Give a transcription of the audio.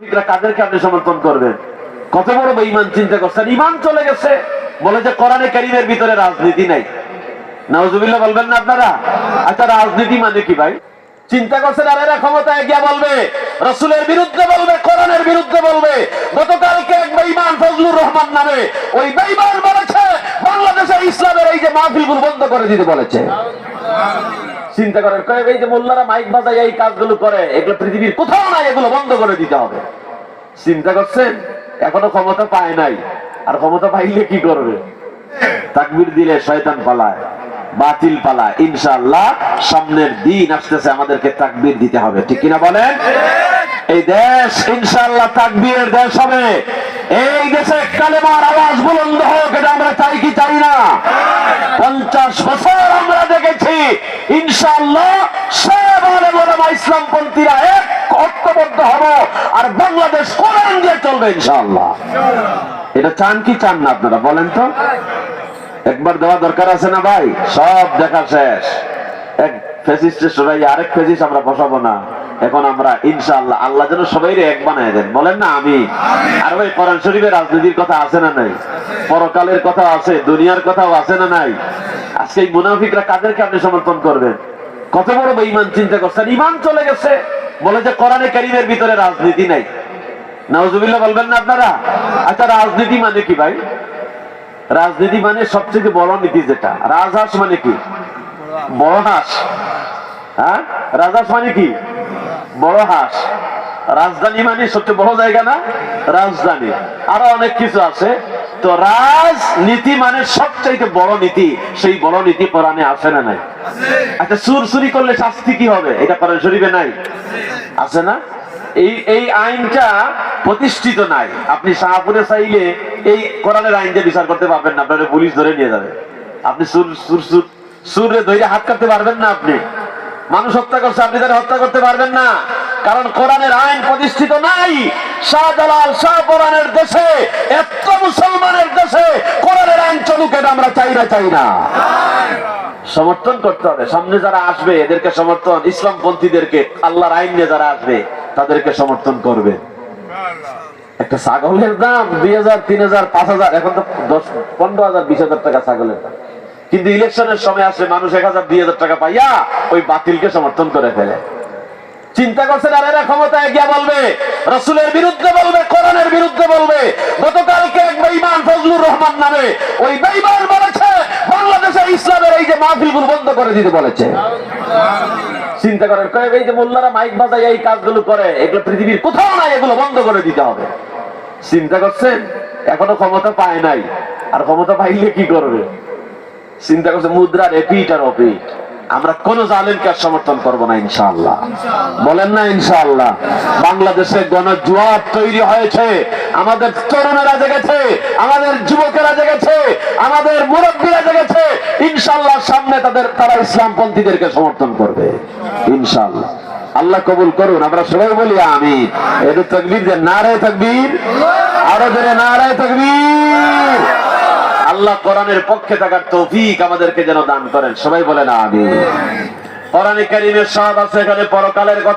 কাদেরকে আপনি সমর্থন করবেন? কত বড় বেঈমান চিন্তা করছেন ইমান চলে গেছে। বলে যে কোরআনে কারিমের ভিতরে রাজনীতি নাই। বলবেন না আপনারা? আচ্ছা রাজনীতি মানে কি ভাই? চিন্তা করছেন, আর এরা ক্ষমতায় গিয়া বলবে, রসুলের বিরুদ্ধে বলবে, কোরআনের বিরুদ্ধে বলবে। গতকালকে এক বেঈমান ফজলুর রহমান নামে ওই বেঈমান বলেছে বাংলাদেশে ইসলামের এই যে মাহফিলগুলো বন্ধ করে দিতে বলেছে। চিন্তা করেন, কয়ে, এই যে মোল্লারা মাইক বাজায় এই কাজগুলো করে, এগুলো পৃথিবীর কোথাও নাই, এগুলো বন্ধ করে দিতে হবে। চিন্তা করছেন? এখনও ক্ষমতা পায় নাই। আর ক্ষমতা পাইলে কি করবে? তাকবির দিলে শয়তান পালায়, বাতিল পালায়। ইনশাআল্লাহ, সামনের দিন আসতেছে, আমাদেরকে তাকবির দিতে হবে। ঠিক কিনা বলেন? এই দেশ, ইনশাআল্লাহ তাকবীরের দেশ হবে। এই দেশে কালেমার আওয়াজ বুলন্দ হোক এটা আমরা চাই কি চাই না পঞ্চাশ বছর আমরা দেখেছি ইনশাআল্লাহ সব ওলামা ইসলামপন্থীরা এক ঐক্যবদ্ধ হব আর বাংলাদেশ কোরআন দিয়ে চলবে ইনশাআল্লাহ। এটা চান কি চান না আপনারা বলেন তো? একবার দেওয়া দরকার আছে না ভাই? সব দেখা শেষ। এক ফেসিস্টের সবাই, আরেক ফেসিস আমরা বসাবো না। এখন আমরা ইনশাআল্লাহ, আল্লাহ যেন সবাই এক বানায় দেন। বলেন না আমি? আর ভাই, কোরআন শরীফের রাজনীতির কথা আছে না নাই? পরকালের কথা আছে, দুনিয়ার কথাও আছে না নাই? আজকে এই মুনাফিকরা কাদেরকে আপনি সমর্থন করবেন? কত বড় বেঈমান চিন্তা করছেন ইমান চলে গেছে। বলে যে কোরআনে কারিমের ভিতরে রাজনীতি নাই। নাউজুবিল্লাহ, বলবেন না আপনারা? আচ্ছা রাজনীতি মানে কি ভাই? রাজনীতি মানে সবচেয়ে বড় নীতি যেটা। রাজহাঁস মানে কি? বড় হাঁস। হ্যাঁ? রাজহাঁস মানে কি? বড় হাঁস। রাজধানী মানে সবচেয়ে বড় জায়গা না? রাজধানী। আরও অনেক কিছু আছে। তো রাজনীতি মানে সবচাইতে বড় নীতি, সেই বড় নীতি কোরআনে আসে না নাই? আচ্ছা সুর চুরি করলে শাস্তি কি হবে? এটা কোরআন শরীফে নাই? আছে না? এই এই আইনটা প্রতিষ্ঠিত নাই। আপনি শাহপুরে চাইলে এই কোরআনের আইন দিয়ে বিচার করতে পারবেন না, আপনার পুলিশ ধরে নিয়ে যাবে। আপনি সুর সুর সুর, সুরে ধরে হাত কাটতে পারবেন না আপনি। মানুষ হত্যা করছে, আপনি তারা হত্যা করতে পারবেন না। কারণ কোরআনের আইন প্রতিষ্ঠিত নাই। শাহজালাল শাহ কোরআনের দেশে, এত মুসলমানের দেশে কোরআনের আইন চলুক, এটা আমরা চাই না চাই না। সমর্থন করতে হবে। সামনে যারা আসবে, এদেরকে সমর্থন আল্লাহর আইন নিয়ে যারা আসবে, তাদেরকে সমর্থন করবে। একটা ছাগলের দাম দুই হাজার, তিন হাজার, পাঁচ হাজার, এখন তো দশ, পনেরো হাজার, বিশ হাজার টাকা ছাগলের দাম। কিন্তু ইলেকশনের সময় আসলে মানুষ এক হাজার, দুই হাজার টাকা পাইয়া ওই বাতিলকে সমর্থন করে ফেলে। চিন্তা করছেন, আর এরা ক্ষমতায় গিয়া বলবে, রসুলের বিরুদ্ধে বলবে, কোরআনের বিরুদ্ধে বলবে। গতকালকে এক বেঈমান ফজলুর রহমান নামে ওই বেঈমান বলেছে বাংলাদেশে ইসলামের এই যে মাহফিলগুলো বন্ধ করে দিতে বলেছে। চিন্তা করেন, কয়ে, এই যে মোল্লারা মাইক বাজায় এই কাজগুলো করে, এগুলো পৃথিবীর কোথাও নাই, এগুলো বন্ধ করে দিতে হবে। চিন্তা করছেন, এখনও ক্ষমতা পায় নাই। আর ক্ষমতা পাইলে কি করবে? চিন্তা করছে মুদ্রার এপিট আর অপিট আমরা কোন জালেমকে আর সমর্থন করব না, ইনশাআল্লাহ। বলেন না, ইনশাআল্লাহ। বাংলাদেশে গণজোয়ার তৈরি হয়েছে। আমাদের তরুণেরা জেগেছে, আমাদের যুবকেরা জেগেছে, আমাদের মুরব্বীরা জেগেছে। ইনশাআল্লাহ সামনে তাদের, তারা ইসলামপন্থীদেরকে সমর্থন করবে, ইনশাআল্লাহ। আল্লাহ কবুল করুন, আমরা সবাই বলি আমি এটা তকবীর যে নারে তকবীর। আরও ধরে নারে তকবীর। আল্লাহ কোরআনের পক্ষে থাকার তৌফিক আমাদেরকে যেন দান করেন। সবাই বলেন আমি কোরআনে কারিমের সব আছে, এখানে পরকালের কথা